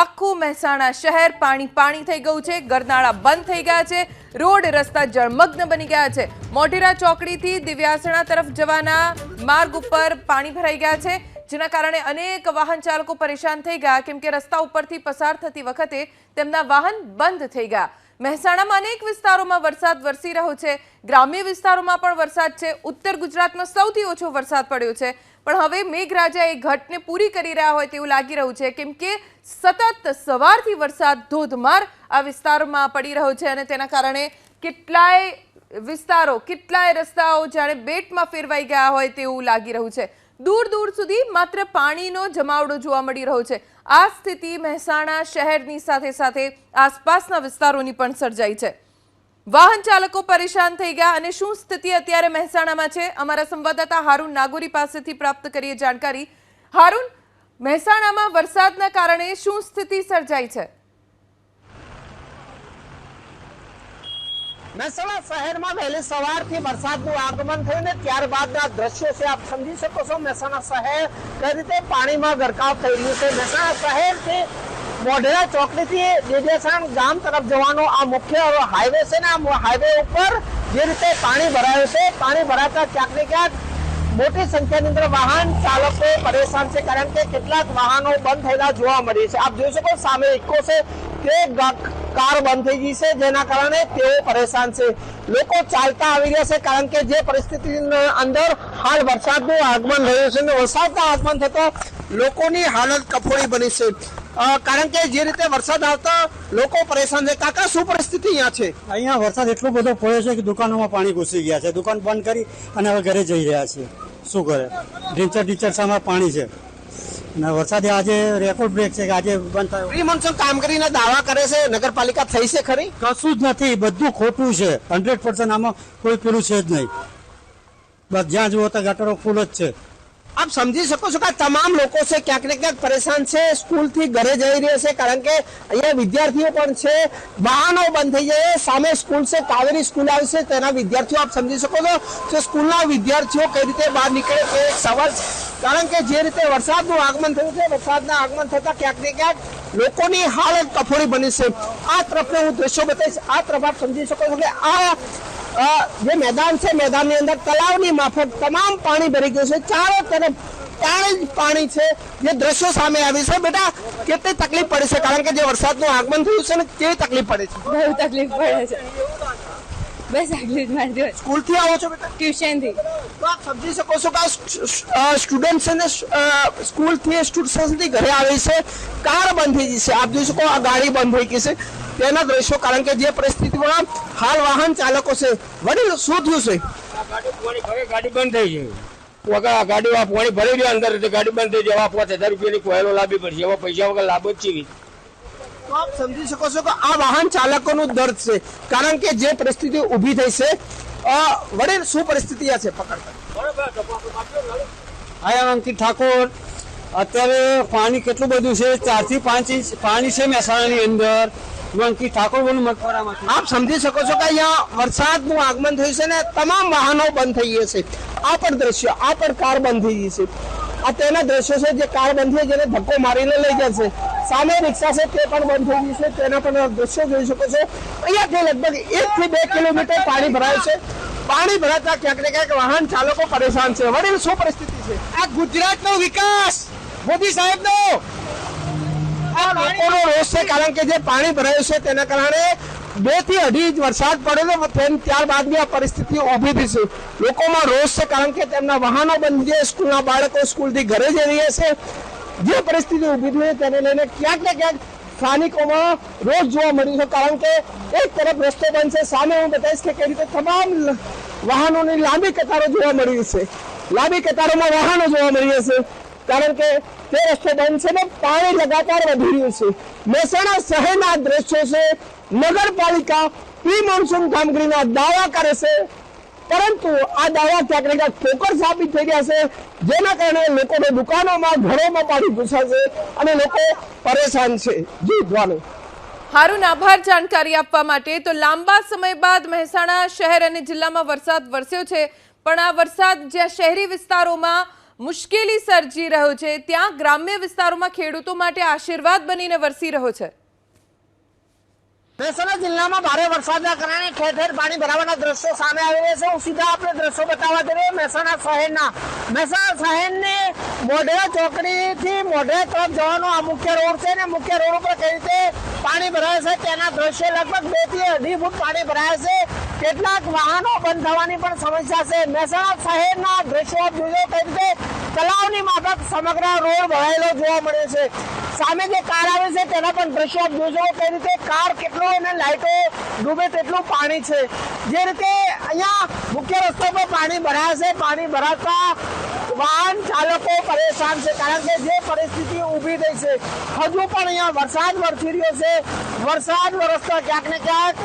આખું મહેસાણા શહેર પાણી પાણી થઈ ગયું છે, ગરનાળા બંધ થઈ ગયા છે, રોડ, રસ્તા જળમગ્ન બની ગયા છે. મોઢેરા ચોકડીથી દિવ્યાસણા તરફ જવાના માર્ગ ઉપર પાણી ભરાઈ ગયા છે, જેના કારણે અનેક વાહન ચાલકો પરેશાન થઈ ગયા, કેમ કે રસ્તા ઉપરથી પસાર થતી વખતે તેમના વાહન બંધ થઈ ગયા. મહેસાણામાં અનેક વિસ્તારોમાં વરસાદ વરસી રહ્યો છે, ગ્રામ્ય વિસ્તારોમાં પણ વરસાદ છે, ઉત્તર ગુજરાતમાં સૌથી ઓછો વરસાદ પડ્યો છે પણ હવે મેઘરાજા એ ઘટને પૂરી કરી રહ્યા હોય તેવું લાગી રહ્યું છે. કેમ કે સતત સવારથી વરસાદ ધોધમાર આ વિસ્તારોમાં પડી રહ્યો છે અને તેના કારણે કેટલાય વિસ્તારો, કેટલાય રસ્તાઓ જાણે બેટમાં ફેરવાઈ ગયા હોય તેવું લાગી રહ્યું છે. દૂર દૂર સુધી માત્ર પાણીનો જમાવડો જોવા મળી રહ્યો છે. આ સ્થિતિ મહેસાણા શહેરની સાથે સાથે આસપાસના વિસ્તારોની પણ સર્જાઈ છે. વાહન ચાલકો પરેશાન થઈ ગયા અને શું સ્થિતિ અત્યારે મહેસાણામાં છે? અમારા સંવાદદાતા હારૂન નાગોરી પાસેથી પ્રાપ્ત કરીએ જાણકારી. હારૂન, મહેસાણામાં વરસાદના કારણે શું સ્થિતિ સર્જાઈ છે? મહેસાણા શહેરમાં વહેલી સવારથી વરસાદનું આગમન થયું ને ત્યારબાદના દ્રશ્યો છે, આપ સમજી શકો છો મહેસાણા શહેર કઈ રીતે પાણીમાં ગરકાવ થઈ રહ્યું છે. મહેસાણા શહેરથી મોઢેરા ચોકડીથી દેદેસાણ ગામ તરફ જવાનો આ મુખ્ય હાઈવે છે ને, આ હાઈવે ઉપર જે રીતે પાણી ભરાયું છે, પાણી ભરાતા ક્યાંક ને ક્યાંક મોટી સંખ્યાની અંદર વાહન ચાલકો પરેશાન છે, કારણ કે કેટલાક વાહનો બંધ થયેલા જોવા મળે છે. આપ જોઈ શકો સામે ઇકો છે તે કાર બંધ થઈ ગઈ છે, જેના કારણે તેઓ પરેશાન છે. લોકો ચાલતા આવી રહ્યા છે, કારણ કે જે પરિસ્થિતિની અંદર હાલ વરસાદનું આગમન રહ્યું છે અને વરસાદના આગમન થતો લોકોની હાલત કફોડી બની છે. કારણ કે જે રીતે વરસાદ આવતા લોકો પરેશાન છે. કાકા શું પરિસ્થિતિ અહીંયા છે? અહીંયા વરસાદ એટલો બધો પડ્યો છે કે દુકાનોમાં પાણી ઘૂસી ગયા છે. દુકાન બંધ કરી અને હવે ઘરે જઈ રહ્યા છે. શું કરે? ઢીંચર ઢીંચર સામે પાણી છે. અને વરસાદે આજે રેકોર્ડ બ્રેક છે કે આજે બંધ થયો. ફ્રી મોન્સૂન કામગીરીના દાવા કરે છે. નગરપાલિકા થઈ છે ખરી? કશું જ નથી. બધું ખોટું છે. હંડ્રેડ પર્સન્ટ આમાં કોઈ પેલું છે જ નહીં. બસ જ્યાં જુઓ ત્યાં ગટરો ફૂલ જ છે. આપ સમજી શકો છો કે તમામ લોકો છે ક્યાંક ને ક્યાંક પરેશાન છે સ્કૂલથી ઘરે જઈ રહ્યા છે કારણ કે અહીંયા વિદ્યાર્થીઓ પણ છે વાહનો બંધ થઈ જાય સામે સ્કૂલ છે કાવેરી સ્કૂલ આવશે તેના વિદ્યાર્થીઓ આપ સમજી શકો છો કે સ્કૂલના વિદ્યાર્થીઓ કઈ રીતે બહાર નીકળે તે એક સવાલ છે કારણ કે જે રીતે વરસાદનું આગમન થયું છે, વરસાદના આગમન થતા ક્યાંક ને ક્યાંક લોકોની હાલત કફોડી બની છે. આ તરફને હું દ્રશ્યો બતાવીશ, આ તરફ આપ સમજી શકો છો કે આ જે મેદાન છે મેદાનની અંદર તલાવની માફક તમામ પાણી ભરી ગયું છે. ચારો તરફ પાણી જ પાણી છે. જે દ્રશ્યો સામે આવી છે. બેટા કેટલી તકલીફ પડે છે? કારણ કે જે વરસાદનું આગમન થયું છે ને કેવી તકલીફ પડે છે? બહુ તકલીફ પડે છે. બસ આટલી જ મારી સ્કૂલથી આવો છો બેટા? ટ્યુશનથી તો આપ સમજી શકો છો કે સ્ટુડન્ટ છે ને સ્કૂલથી સ્ટુડન્ટથી ઘરે આવે છે. કાર બંધ થઈ ગઈ છે. આપ જોઈ શકો આ ગાડી બંધ થઈ ગઈ છે. તેના દ્રશ્યો કારણ કે જે પરિસ્થિતિમાં હાલ વાહન ચાલકો છે વડીલ શું થયું છે? ગાડી પોણી ભરે ગાડી બંધ થઈ ગઈ વગર આ ગાડી આ પોણી ભરી ગયો અંદર ગાડી બંધ થઈ જવા પાંચ હજાર રૂપિયાની કોયલો લાવી પડશે એવા પૈસા વગર લાભ જ છે. તો આપ સમજી શકો છો કે આ વાહન ચાલકોનું દર્દ છે કારણ કે જે પરિસ્થિતિ ઊભી થઈ છે વડીલ શું પરિસ્થિતિ આ છે? પકડતા આયા અંકિત ઠાકોર. અત્યારે પાણી કેટલું બધું છે? ચારથી પાંચ ઇંચ પાણી છે મહેસાણાની અંદર. હું અંકિત ઠાકોર આપ સમજી શકો છો કે અહીંયા વરસાદનું આગમન થયું છે ને, તમામ વાહનો બંધ થઈ ગયા છે. આ પણ દ્રશ્ય, આ પણ કાર બંધ થઈ ગઈ છે. આ તેના દ્રશ્યો છે જે કાર બંધ થઈ જેને ધક્કો મારીને લઈ જશે સામે રિક્ષા છે, તે પણ બંધ થઈ ગઈ છે. તેના પણ દ્રશ્યો જોઈ શકો છો. અહીંયાથી લગભગ એક થી બે કિલોમીટર પાણી ભરાયું છે. પાણી ભરાતા ક્યાંક ને ક્યાંક વાહન ચાલકો પરેશાન છે. વડીલ શું પરિસ્થિતિ છે? આ ગુજરાતનો વિકાસ! મોદી સાહેબનો લોકોનો રોષ છે કારણ કે જે પાણી ભરાયું છે તેના કારણે બેથી અઢી ઇંચ વરસાદ પડેલો તેમ ત્યારબાદ આ પરિસ્થિતિ ઊભી થઈ છે. લોકોમાં રોષ છે કારણ કે તેમના વાહનો બંધ છે સ્કૂલના બાળકો સ્કૂલથી ઘરે જઈ રહ્યા છે. જે પરિસ્થિતિ ઊભી થઈ તેને લઈને ક્યાંક ને ક્યાંક સ્થાનિકોમાં રોષ જોવા મળ્યું છે કારણ કે એક તરફ રસ્તો બંધ છે. સામે હું બતાવીશ કે કઈ રીતે તમામ વાહનોની લાંબી કતારો જોવા મળી છે. લાંબી કતારોમાં વાહનો જોવા મળી છે કારણ કે તે રસ્તો બંધ છે ને પાણી લગાતાર વધી રહ્યું છે. મહેસાણા શહેરના દ્રશ્યો છે. નગરપાલિકા પ્રી મોન્સૂન કામગીરીના દાવા કરે છે. પરંતુ આ દાવા ક્યાંક ને ક્યાંક ઠોકર સાબિત થઈ રહ્યા છે. જેના કારણે લોકોને દુકાનોમાં, ઘરોમાં પાણી ઘૂસાશે અને લોકો પરેશાન છે. જી દ્વારા હારું આભાર જાણકારી આપવા માટે. તો લાંબા સમય બાદ મહેસાણા શહેર અને જિલ્લામાં વરસાદ વરસ્યો છે. પણ આ વરસાદ જ્યાં શહેરી વિસ્તારોમાં મુશ્કેલી સર્જી રહ્યો છે. ત્યાં ગ્રામ્ય વિસ્તારોમાં ખેડૂતો માટે આશીર્વાદ બનીને વરસી રહ્યો છે. મહેસાણા જિલ્લામાં ભારે વરસાદના કારણે ઠેર ઠેર પાણી ભરાવાના દ્રશ્યો સામે આવી રહ્યા છે. હું સીધા આપણે દ્રશ્યો બતાવવા જઈએ મહેસાણા શહેરના, મહેસાણા શહેરની મોઢેરા ચોકડીથી મોઢેરા તરફ જવાનો આ મુખ્ય રોડ છે ને મુખ્ય રોડ ઉપર કઈ રીતે પાણી ભરાય છે તેના દ્રશ્યો લગભગ બેથી અઢી ફૂટ પાણી ભરાય છે. કેટલાક વાહનો બંધ થવાની પણ સમસ્યા છે. મહેસાણા શહેરના દ્રશ્યો આપ જોજો કઈ રીતે તલાવની માફક સમગ્ર રોડ ભરાયેલો જોવા મળે છે. સામે જે કાર આવે છે તેના પણ દ્રશ્યો જોજો કઈ રીતે કાર કેટલો અને લાઈટો ડૂબે તેટલું પાણી છે. જે રીતે અહીંયા મુખ્ય રસ્તો પર પાણી ભરાયા છે. પાણી ભરાતા વાહન ચાલકો પરેશાન છે કારણ કે જે પરિસ્થિતિ ઊભી થઈ છે. હજુ પણ અહીંયા વરસાદ વરસી રહ્યો છે. વરસાદ વરસતા ક્યાંક ને ક્યાંક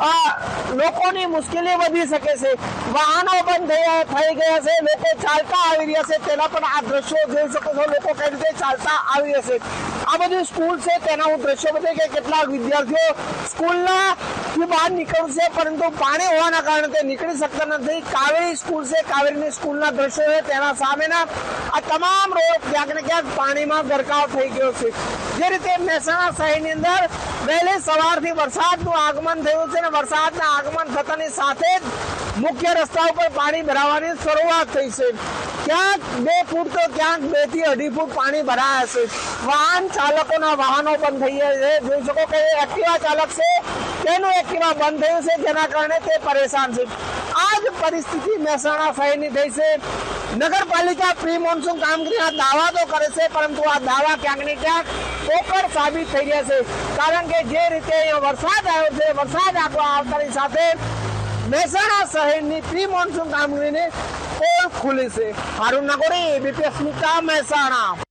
લોકોની મુશ્કેલી વધી શકે છે. વાહનો બંધ થઈ ગયા છે. લોકો ચાલતા આવી રહ્યા છે. તેના પણ આ દ્રશ્યો જોઈ શકો છો. લોકો કઈ રીતે ચાલતા આવી રહ્યા છે. આ બધી સ્કૂલ છે. તેના હું દ્રશ્યો બતાવી કે કેટલાક વિદ્યાર્થીઓ સ્કૂલના થી બહાર નીકળશે, પરંતુ પાણી હોવાના કારણે તે નીકળી શકતા નથી. કાવેરી સ્કૂલ છે. કાવેરીની સ્કૂલના દ્રશ્યો છે. તેના સામેના આ તમામ રોડ ક્યાંક ને ક્યાંક પાણીમાં ગરકાવ થઈ ગયો છે. જે રીતે મહેસાણા શહેરની અંદર વહેલી સવારથી વરસાદનું આગમન થયું છે અને વરસાદના આગમન થતાની સાથે જ મુખ્ય રસ્તા ઉપર પાણી ભરાવાની શરૂઆત થઈ છે. ક્યાંક બે ફૂટ તો ક્યાંક બેથી અઢી ફૂટ પાણી ભરાયા છે. વાહન ચાલકોના વાહનો બંધ થઈ ગયા છે. જોઈ શકો કે એક્ટિવા ચાલક છે. તેનું એક્ટિવા બંધ થયું છે. જેના કારણે તે પરેશાન છે. આ જ પરિસ્થિતિ મહેસાણા શહેરની થઈ છે. નગરપાલિકા પ્રી મોન્સૂન કામગીરીના દાવા તો કરે છે, પરંતુ આ દાવા ક્યાંક ને ક્યાંક પોકળ સાબિત થઈ રહ્યા છે. કારણ કે જે રીતે અહીંયા વરસાદ આવ્યો છે, વરસાદ આપવા આવતાની સાથે મહેસાણા શહેરની પ્રી મોન્સૂન કામગીરીને પોલ ખુલી છે? હારું નગોરી બીપીએસ મહેસાણા.